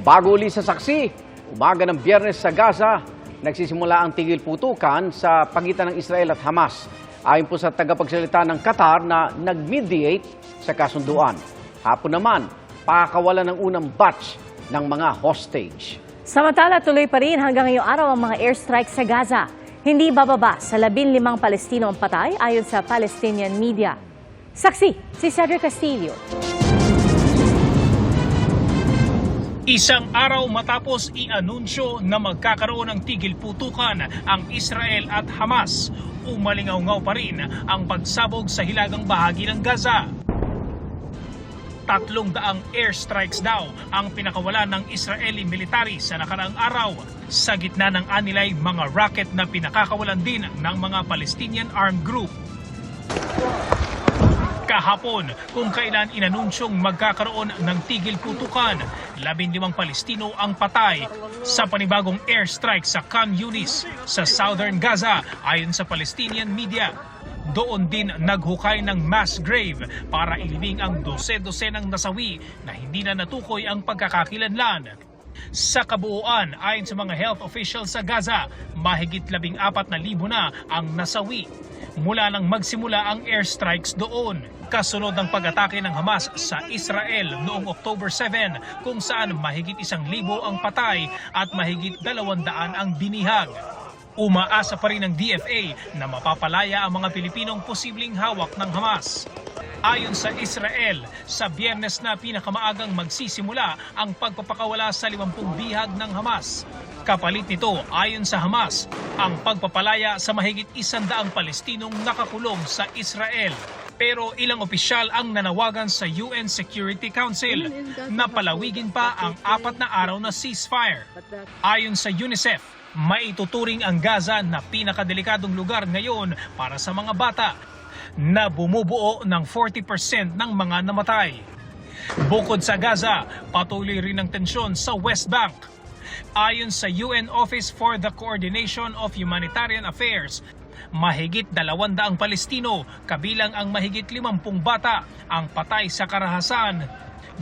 Bago uli sa saksi, umaga ng biyernes sa Gaza, nagsisimula ang tigil putukan sa pagitan ng Israel at Hamas. Ayon po sa tagapagsalita ng Qatar na nag-mediate sa kasunduan. Hapon naman, pakakawalan ng unang batch ng mga hostage. Samantala, tuloy pa rin hanggang ngayong araw ang mga airstrike sa Gaza. Hindi bababa sa labing limang Palestino ang patay ayon sa Palestinian media. Saksi, si Cedric Castillo. Isang araw matapos i-anunsyo na magkakaroon ng tigil putukan ang Israel at Hamas, umalingaw-ngaw pa rin ang pagsabog sa hilagang bahagi ng Gaza. Tatlong daang airstrikes daw ang pinakawalan ng Israeli military sa nakaraang araw. Sa gitna ng anilay mga rocket na pinakakawalan din ng mga Palestinian armed group. Kahapon, kung kailan inanunsyong magkakaroon ng tigil putukan, labindimang Palestino ang patay sa panibagong airstrike sa Khan Yunis sa southern Gaza ayon sa Palestinian media. Doon din naghukay ng mass grave para ilibing ang dose-dosenang nasawi na hindi na natukoy ang pagkakakilanlan. Sa kabuuan, ayon sa mga health officials sa Gaza, mahigit labing apat na libo na ang nasawi mula nang magsimula ang airstrikes doon. Kasunod ng pag-atake ng Hamas sa Israel noong October 7 kung saan mahigit isang libo ang patay at mahigit dalawandaan ang binihag. Umaasa pa rin ng DFA na mapapalaya ang mga Pilipinong posibleng hawak ng Hamas. Ayon sa Israel, sa biyernes na pinakamaagang magsisimula ang pagpapakawala sa 50 bihag ng Hamas. Kapalit nito, ayon sa Hamas, ang pagpapalaya sa mahigit isandaang Palestinong nakakulong sa Israel. Pero ilang opisyal ang nanawagan sa UN Security Council na palawigin pa ang apat na araw na ceasefire. Ayon sa UNICEF, maituturing ang Gaza na pinakadelikadong lugar ngayon para sa mga bata na bumubuo ng 40% ng mga namatay. Bukod sa Gaza, patuloy rin ang tensyon sa West Bank. Ayon sa UN Office for the Coordination of Humanitarian Affairs, mahigit dalawandaang Palestino, kabilang ang mahigit 50 bata, ang patay sa karahasan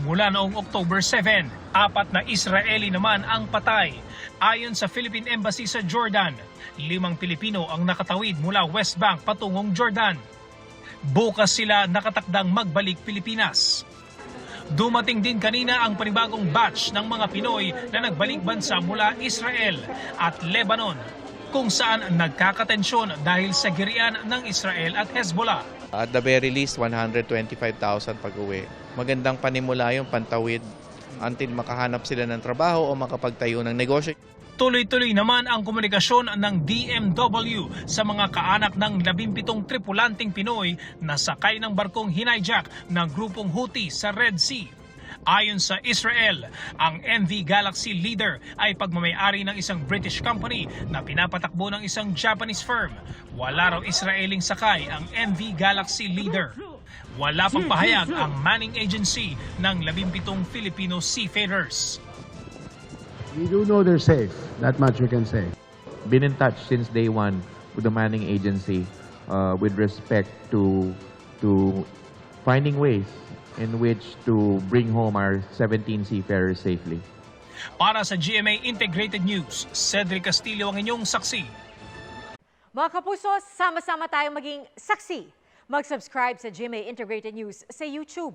mula noong October 7. Apat na Israeli naman ang patay. Ayon sa Philippine Embassy sa Jordan, limang Pilipino ang nakatawid mula West Bank patungong Jordan. Bukas sila nakatakdang magbalik Pilipinas. Dumating din kanina ang panibagong batch ng mga Pinoy na nagbalik bansa mula Israel at Lebanon kung saan nagkakatensyon dahil sa girian ng Israel at Hezbollah. At the very least, 125,000 pag-uwi. Magandang panimula yung pantawid until makahanap sila ng trabaho o makapagtayo ng negosyo. Tuloy-tuloy naman ang komunikasyon ng DMW sa mga kaanak ng 17 tripulanting Pinoy na sakay ng barkong hinayjack ng grupong Houthi sa Red Sea. Ayon sa Israel, ang MV Galaxy Leader ay pagmamayari ng isang British company na pinapatakbo ng isang Japanese firm. Wala raw Israeling sakay ang MV Galaxy Leader. Wala pang pahayag ang manning agency ng 17 Filipino seafarers. We do know they're safe. That much we can say. been in touch since day one with the Manning Agency uh, with respect to to finding ways in which to bring home our 17 seafarers safely. Para sa GMA Integrated News, Cedric Castillo ang inyong saksi. Mga kapuso, sama-sama tayong maging saksi. Mag-subscribe sa GMA Integrated News sa YouTube.